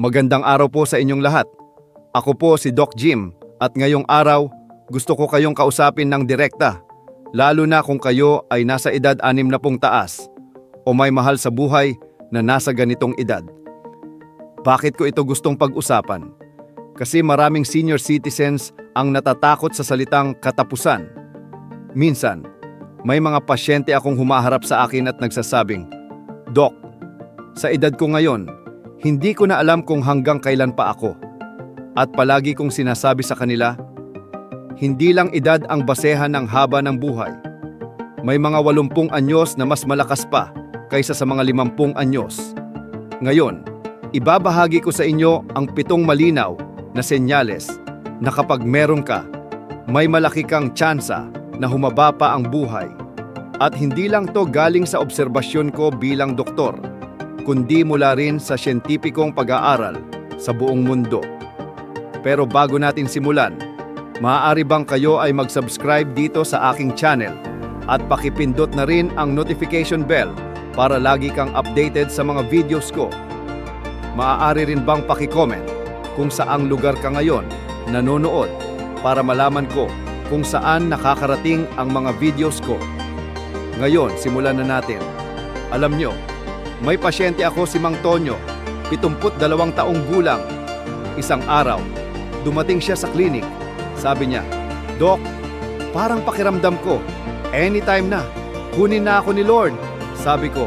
Magandang araw po sa inyong lahat. Ako po si Doc Jim at ngayong araw gusto ko kayong kausapin ng direkta. Lalo na kung kayo ay nasa edad anim na pong taas o may mahal sa buhay na nasa ganitong edad. Bakit ko ito gustong pag-usapan? Kasi maraming senior citizens ang natatakot sa salitang katapusan. Minsan, may mga pasyente akong humaharap sa akin at nagsasabing, Doc, sa edad ko ngayon, hindi ko na alam kung hanggang kailan pa ako. At palagi kong sinasabi sa kanila, hindi lang edad ang basehan ng haba ng buhay. May mga walumpung anyos na mas malakas pa kaysa sa mga limampung anyos. Ngayon, ibabahagi ko sa inyo ang pitong malinaw na senyales na kapag meron ka, may malaki kang tsansa na humaba pa ang buhay. At hindi lang to galing sa obserbasyon ko bilang doktor, kundi mula rin sa siyentipikong pag-aaral sa buong mundo. Pero bago natin simulan, maaari bang kayo ay mag-subscribe dito sa aking channel at pakipindot na rin ang notification bell para lagi kang updated sa mga videos ko. Maaari rin bang pakicomment kung saang lugar ka ngayon nanonood para malaman ko kung saan nakakarating ang mga videos ko. Ngayon, simulan na natin. Alam nyo, may pasyente ako si Mang Tonyo, 72 taong gulang. Isang araw, dumating siya sa klinik. Sabi niya, Dok, parang pakiramdam ko, anytime na, kunin na ako ni Lord. Sabi ko,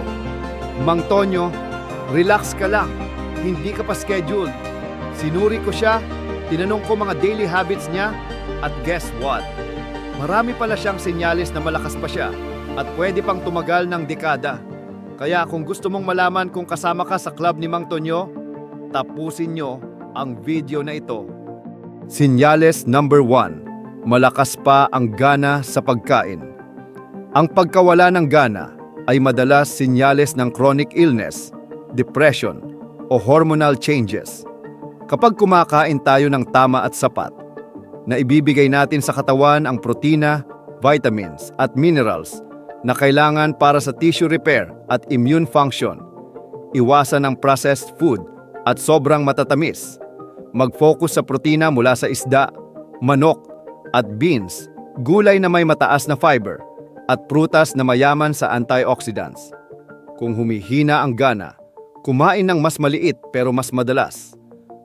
Mang Tonyo, relax ka lang, hindi ka pa scheduled. Sinuri ko siya, tinanong ko mga daily habits niya, at guess what? Marami pala siyang senyales na malakas pa siya at pwede pang tumagal ng dekada. Kaya kung gusto mong malaman kung kasama ka sa club ni Mang Tonyo, tapusin nyo ang video na ito. Sinyales number 1. Malakas pa ang gana sa pagkain. Ang pagkawala ng gana ay madalas sinyales ng chronic illness, depression, o hormonal changes. Kapag kumakain tayo ng tama at sapat, na ibibigay natin sa katawan ang protina, vitamins at minerals na kailangan para sa tissue repair at immune function. Iwasan ang processed food at sobrang matatamis. Mag-focus sa protina mula sa isda, manok at beans, gulay na may mataas na fiber at prutas na mayaman sa antioxidants. Kung humihina ang gana, kumain ng mas maliit pero mas madalas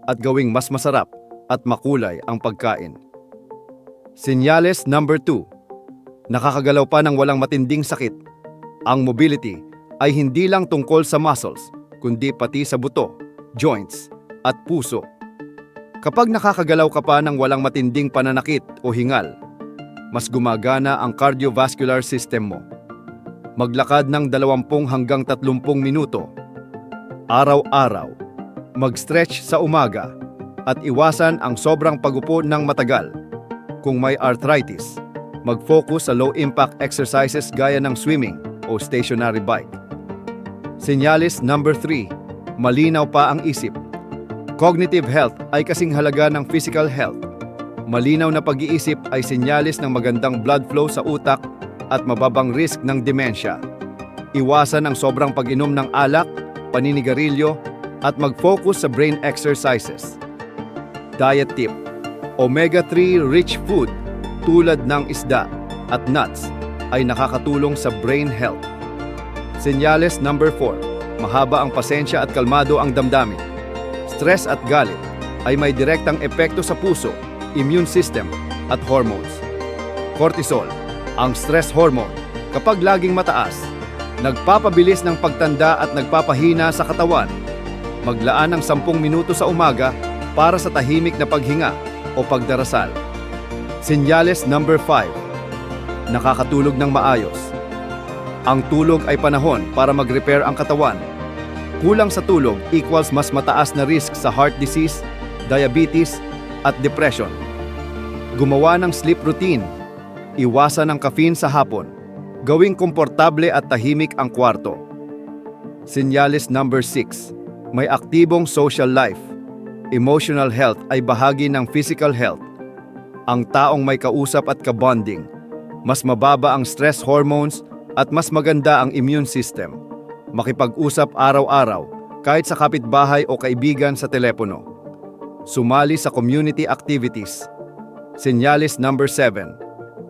at gawing mas masarap at makulay ang pagkain. Senyales number 2. Nakakagalaw pa ng walang matinding sakit. Ang mobility ay hindi lang tungkol sa muscles, kundi pati sa buto, joints, at puso. Kapag nakakagalaw ka pa ng walang matinding pananakit o hingal, mas gumagana ang cardiovascular system mo. Maglakad ng 20 hanggang 30 minuto. Araw-araw. Mag-stretch sa umaga at iwasan ang sobrang pagupo ng matagal. Kung may arthritis, mag-focus sa low-impact exercises gaya ng swimming o stationary bike. Senyalis number 3. Malinaw pa ang isip. Cognitive health ay kasing halaga ng physical health. Malinaw na pag-iisip ay senyalis ng magandang blood flow sa utak at mababang risk ng demensya. Iwasan ang sobrang pag-inom ng alak, paninigarilyo, at mag-focus sa brain exercises. Diet tip. Omega-3 rich food tulad ng isda at nuts ay nakakatulong sa brain health. Senyales number 4. Mahaba ang pasensya at kalmado ang damdamin. Stress at galit ay may direktang epekto sa puso, immune system at hormones. Cortisol, ang stress hormone, kapag laging mataas, nagpapabilis ng pagtanda at nagpapahina sa katawan. Maglaan ng 10 minuto sa umaga para sa tahimik na paghinga o pagdarasal. Senyales number 5. Nakakatulog ng maayos. Ang tulog ay panahon para mag-repair ang katawan. Kulang sa tulog equals mas mataas na risk sa heart disease, diabetes, at depression. Gumawa ng sleep routine. Iwasan ang caffeine sa hapon. Gawing komportable at tahimik ang kwarto. Senyales number 6. May aktibong social life. Emotional health ay bahagi ng physical health. Ang taong may kausap at kabonding, mas mababa ang stress hormones at mas maganda ang immune system. Makipag-usap araw-araw kahit sa kapitbahay o kaibigan sa telepono. Sumali sa community activities. Senyales number 7.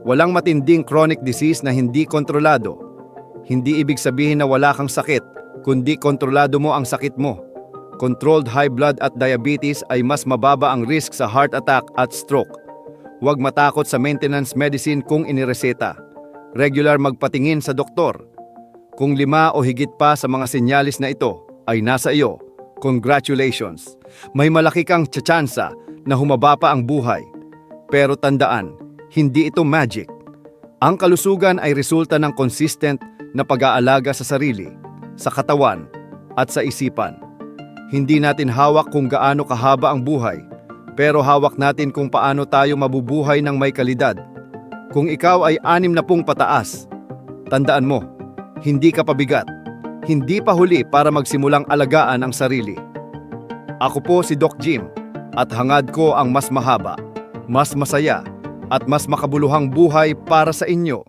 Walang matinding chronic disease na hindi kontrolado. Hindi ibig sabihin na wala kang sakit, kundi kontrolado mo ang sakit mo. Controlled high blood at diabetes ay mas mababa ang risk sa heart attack at stroke. Huwag matakot sa maintenance medicine kung inireseta. Regular magpatingin sa doktor. Kung lima o higit pa sa mga senyalis na ito ay nasa iyo, congratulations. May malaki kang tsansa na humaba pa ang buhay. Pero tandaan, hindi ito magic. Ang kalusugan ay resulta ng consistent na pag-aalaga sa sarili, sa katawan, at sa isipan. Hindi natin hawak kung gaano kahaba ang buhay, pero hawak natin kung paano tayo mabubuhay ng may kalidad. Kung ikaw ay anim na pung pataas, tandaan mo, hindi ka pabigat. Hindi pa huli para magsimulang alagaan ang sarili. Ako po si Doc Jim at hangad ko ang mas mahaba, mas masaya at mas makabuluhang buhay para sa inyo.